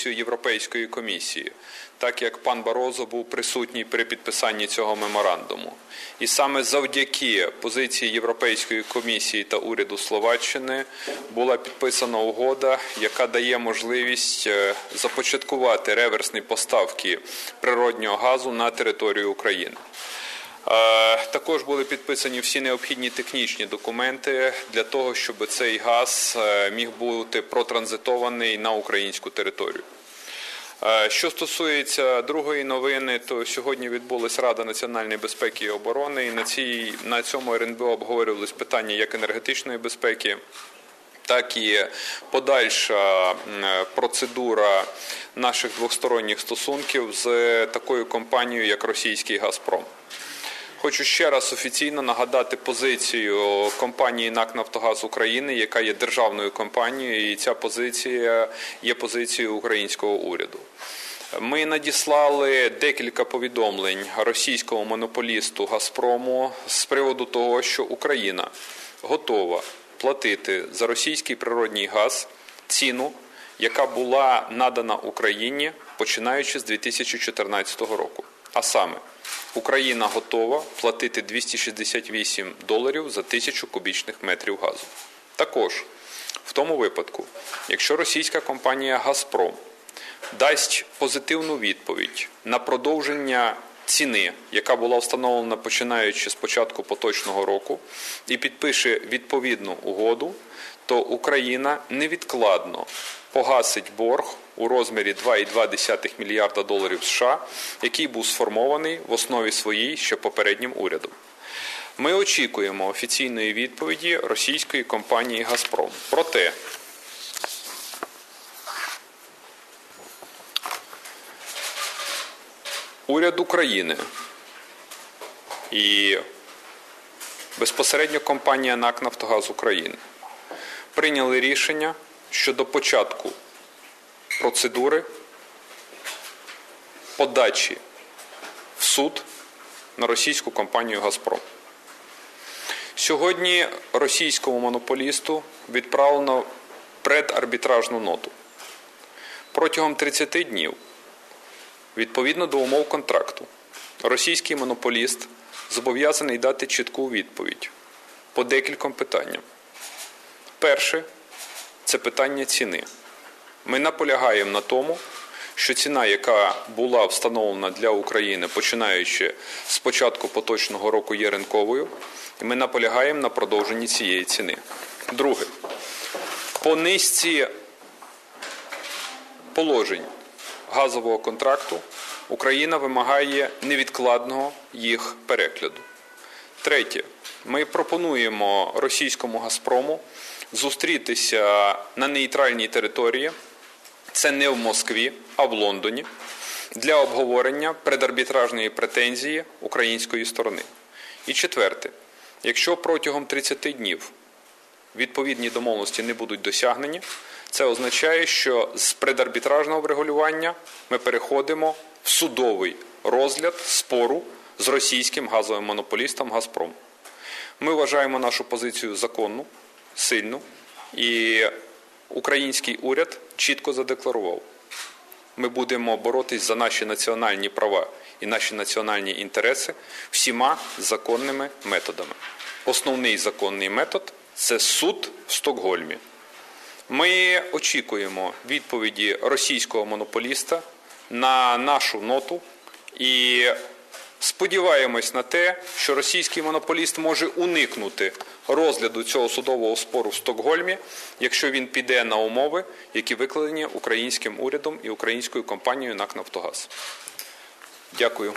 позицію Європейської комісії, так як пан Барозо був присутній при підписанні цього меморандуму. І саме завдяки позиції Європейської комісії та уряду Словаччини була підписана угода, яка дає можливість е, започаткувати реверсні поставки природнього газу на територію України. Е, також були підписані всі необхідні технічні документи для того, щоб цей газ е, міг бути протранзитований на українську територію. Е, що стосується другої новини, то сьогодні відбулася Рада національної безпеки і оборони, і на цій на цьому РНБО обговорювалися питання як енергетичної безпеки. Так і подальша процедура наших двосторонніх стосунків з такою компанією, як російський Газпром. Хочу ще раз офіційно нагадати позицію компанії НАК Нафтогаз України, яка є державною компанією, і ця позиція є позицією українського уряду. Ми надіслали декілька повідомлень російському монополісту Газпрому з приводу того, що Україна готова платити за російський природній газ ціну, яка була надана Україні починаючи з 2014 року. А саме Україна готова платити 268 доларів за тисячу кубічних метрів газу. Також в тому випадку, якщо російська компанія Газпром дасть позитивну відповідь на продовження ціни, яка була встановлена починаючи з початку поточного року, і підпише відповідну угоду, то Україна невідкладно погасить борг у розмірі 2,2 мільярда доларів США, який був сформований в основі своїй ще попереднім урядом. Ми очікуємо офіційної відповіді російської компанії Газпром. Проте уряд України і безпосередньо компанія НАК Нафтогаз України прийняли рішення щодо початку процедури подачі в суд на російську компанію Газпром. Сьогодні російському монополісту відправлено предарбітражну ноту. Протягом 30 днів, відповідно до умов контракту, російський монополіст зобов'язаний дати чітку відповідь по декільком питанням. Перше це питання ціни. Ми наполягаємо на тому, що ціна, яка була встановлена для України, починаючи з початку поточного року, є ринковою, і ми наполягаємо на продовженні цієї ціни. Друге, по низці положень газового контракту Україна вимагає невідкладного їх перегляду. Третє, ми пропонуємо російському Газпрому зустрітися на нейтральній території, це не в Москві, а в Лондоні, для обговорення предарбітражної претензії української сторони. І четверте, якщо протягом 30 днів відповідні домовленості не будуть досягнені, це означає, що з предарбітражного врегулювання ми переходимо в судовий розгляд спору з російським газовим монополістом Газпром. Ми вважаємо нашу позицію законну, сильну, і український уряд чітко задекларував: ми будемо боротись за наші національні права і наші національні інтереси всіма законними методами. Основний законний метод це суд в Стокгольмі. Ми очікуємо відповіді російського монополіста на нашу ноту і сподіваємось на те, що російський монополіст може уникнути розгляду цього судового спору в Стокгольмі, якщо він піде на умови, які викладені українським урядом і українською компанією НАК «Нафтогаз». Дякую.